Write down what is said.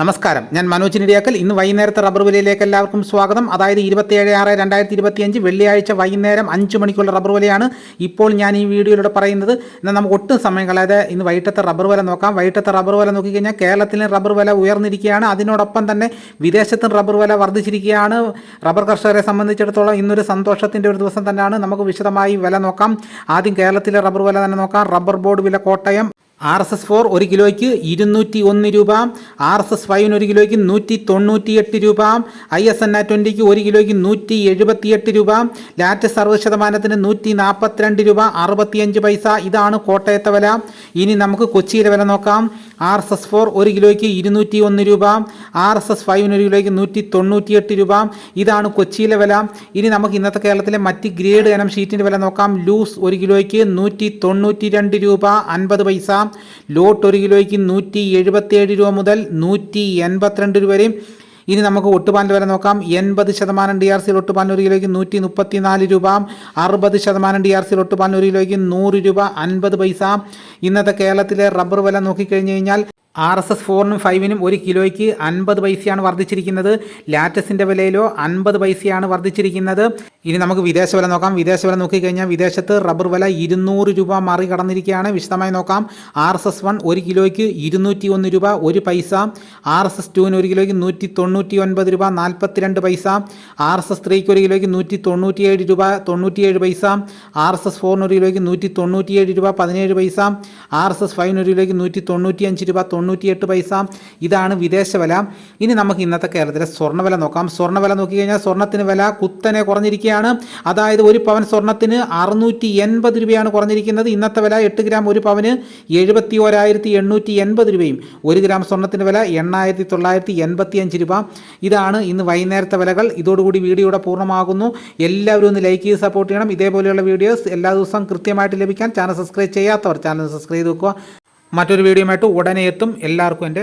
നമസ്കാരം. ഞാൻ മനോജ് നിടിയാക്കൽ ഇന്ന് വൈകുന്നേരത്തെ റബ്ബർ വിലയിലേക്ക് എല്ലാവർക്കും സ്വാഗതം. അതായത് ഇരുപത്തിയേഴ് ആറ് രണ്ടായിരത്തി ഇരുപത്തിയഞ്ച് വെള്ളിയാഴ്ച വൈകുന്നേരം അഞ്ച് മണിക്കുള്ള റബ്ബർ വിലയാണ് ഇപ്പോൾ ഞാൻ ഈ വീഡിയോയിലൂടെ പറയുന്നത്. എന്നാൽ നമുക്ക് ഒട്ടും സമയം കളയാതെ ഇന്ന് വൈകിട്ടത്തെ റബ്ബർ വില നോക്കാം. വൈകിട്ടത്തെ റബ്ബർ വില നോക്കിക്കഴിഞ്ഞാൽ കേരളത്തിലെ റബ്ബർ വില ഉയർന്നിരിക്കുകയാണ്. അതിനോടൊപ്പം തന്നെ വിദേശത്തും റബ്ബർ വില വർദ്ധിച്ചിരിക്കുകയാണ്. റബ്ബർ കർഷകരെ സംബന്ധിച്ചിടത്തോളം ഇന്നൊരു സന്തോഷത്തിന്റെ ഒരു ദിവസം തന്നെയാണ്. നമുക്ക് വിശദമായി വില നോക്കാം. ആദ്യം കേരളത്തിലെ റബ്ബർ വില തന്നെ നോക്കാം. റബ്ബർ ബോർഡ് വില Kottayam. R S S four ഒരു കിലോയ്ക്ക് ഇരുന്നൂറ്റി ഒന്ന് രൂപ ആർ എസ് എസ് ഫൈവിന് ഒരു കിലോയ്ക്ക് നൂറ്റി തൊണ്ണൂറ്റിയെട്ട് രൂപ ഐ എസ് എൻ ആ ട്വന്റിക്ക് ഒരു കിലോയ്ക്ക് നൂറ്റി എഴുപത്തിയെട്ട് രൂപ ലാറ്റസ് അറുപത് ശതമാനത്തിന് നൂറ്റി നാൽപ്പത്തിരണ്ട് രൂപ അറുപത്തിയഞ്ച് പൈസ. ഇതാണ് കോട്ടയത്തെ വില. ഇനി നമുക്ക് കൊച്ചിയിലെ വില നോക്കാം. ആർ എസ് എസ് ഫോർ ഒരു കിലോയ്ക്ക് ഇരുന്നൂറ്റി ഒന്ന് രൂപ ആർ എസ് എസ് ഫൈവിന് ഒരു കിലോയ്ക്ക് നൂറ്റി തൊണ്ണൂറ്റിയെട്ട് രൂപ. ഇതാണ് കൊച്ചിയിലെ വില. ഇനി നമുക്ക് ഇന്നത്തെ കേരളത്തിലെ മറ്റ് ഗ്രേഡ് ഇനം ഷീറ്റിന്റെ വില നോക്കാം. ലൂസ് ഒരു കിലോയ്ക്ക് നൂറ്റി തൊണ്ണൂറ്റി രണ്ട് രൂപ അൻപത് പൈസ. ലോട്ട് ഒരു കിലോയ്ക്ക് നൂറ്റി എഴുപത്തിയേഴ് രൂപ മുതൽ നൂറ്റി എൺപത്തിരണ്ട് രൂപ വരെയും. ഇനി നമുക്ക് ഒട്ടുപാലിന്റെ വില നോക്കാം. എൺപത് ശതമാനം ഡി ആർ സിയിൽ ഒട്ടുപാലിന് ഒരു കിലോയ്ക്ക് നൂറ്റി മുപ്പത്തി നാല് രൂപ. അറുപത് ശതമാനം ഡി ആർ സിയിൽ ഒട്ടുപാലിന് ഒരു കിലോയ്ക്ക് നൂറ് രൂപ അൻപത് പൈസ. ഇന്നത്തെ കേരളത്തിലെ റബ്ബർ വില നോക്കിക്കഴിഞ്ഞ് കഴിഞ്ഞാൽ ആർ എസ് എസ് ഫോറിനും ഫൈവിനും ഒരു കിലോയ്ക്ക് അൻപത് പൈസയാണ് വർദ്ധിച്ചിരിക്കുന്നത്. ലാറ്റസിന്റെ വിലയിലോ അൻപത് പൈസയാണ് വർദ്ധിച്ചിരിക്കുന്നത്. ഇനി നമുക്ക് വിദേശ വില നോക്കാം. വിദേശ വില നോക്കിക്കഴിഞ്ഞാൽ വിദേശത്ത് റബ്ബർ വില ഇരുന്നൂറ് രൂപ മറികടന്നിരിക്കുകയാണ്. വിശദമായി നോക്കാം. ആർ എസ് എസ് വൺ ഒരു കിലോയ്ക്ക് ഇരുന്നൂറ്റി ഒന്ന് രൂപ ഒരു പൈസ. ആർ എസ് എസ് ടുവിന് ഒരു കിലോയ്ക്ക് നൂറ്റി തൊണ്ണൂറ്റി ഒൻപത് രൂപ നാൽപ്പത്തിരണ്ട് പൈസ. ആർ എസ് എസ് ത്രീക്ക് ഒരു കിലോയ്ക്ക് നൂറ്റി തൊണ്ണൂറ്റിയേഴ് രൂപ തൊണ്ണൂറ്റിയേഴ് പൈസ. ആർ എസ് എസ് ഫോറിന് ഒരു കിലോയ്ക്ക് നൂറ്റി തൊണ്ണൂറ്റിയേഴ് രൂപ പതിനേഴ് പൈസ. ആർ എസ് എസ് ഫൈവിന് ഒരു കിലോയ്ക്ക് നൂറ്റി തൊണ്ണൂറ്റിയഞ്ച് രൂപ തൊണ്ണൂറ്റിയെട്ട് പൈസ. ഇതാണ് വിദേശ വില. ഇനി നമുക്ക് ഇന്നത്തെ കേരളത്തിലെ സ്വർണവില നോക്കാം. സ്വർണവില നോക്കിക്കഴിഞ്ഞാൽ സ്വർണത്തിന് വില കുത്തനെ കുറഞ്ഞിരിക്കുകയാണ്. അതായത് ഒരു പവൻ സ്വർണത്തിന് അറുന്നൂറ്റി എൺപത് രൂപയാണ് കുറഞ്ഞിരിക്കുന്നത്. ഇന്നത്തെ വില എട്ട് ഗ്രാം ഒരു പവന് എഴുപത്തി ഓരായിരത്തി എണ്ണൂറ്റി എൺപത് രൂപയും. ഒരു ഗ്രാം സ്വർണത്തിന് വില എണ്ണായിരത്തി തൊള്ളായിരത്തി എൺപത്തി അഞ്ച് രൂപ. ഇതാണ് ഇന്ന് വൈകുന്നേരത്തെ വിലകൾ. ഇതോടുകൂടി വീഡിയോയുടെ പൂർണമാകുന്നു. എല്ലാവരും ഒന്ന് ലൈക്ക് ചെയ്ത് സപ്പോർട്ട് ചെയ്യണം. ഇതേപോലെയുള്ള വീഡിയോസ് എല്ലാ ദിവസവും കൃത്യമായിട്ട് ലഭിക്കാൻ ചാനൽ സബ്സ്ക്രൈബ് ചെയ്യാത്തവർ ചാനൽ സബ്സ്ക്രൈബ് ചെയ്ത് വെക്കുക. മറ്റൊരു വീഡിയോയുമായിട്ട് ഉടനെ എത്തും. എല്ലാവർക്കും എന്റെ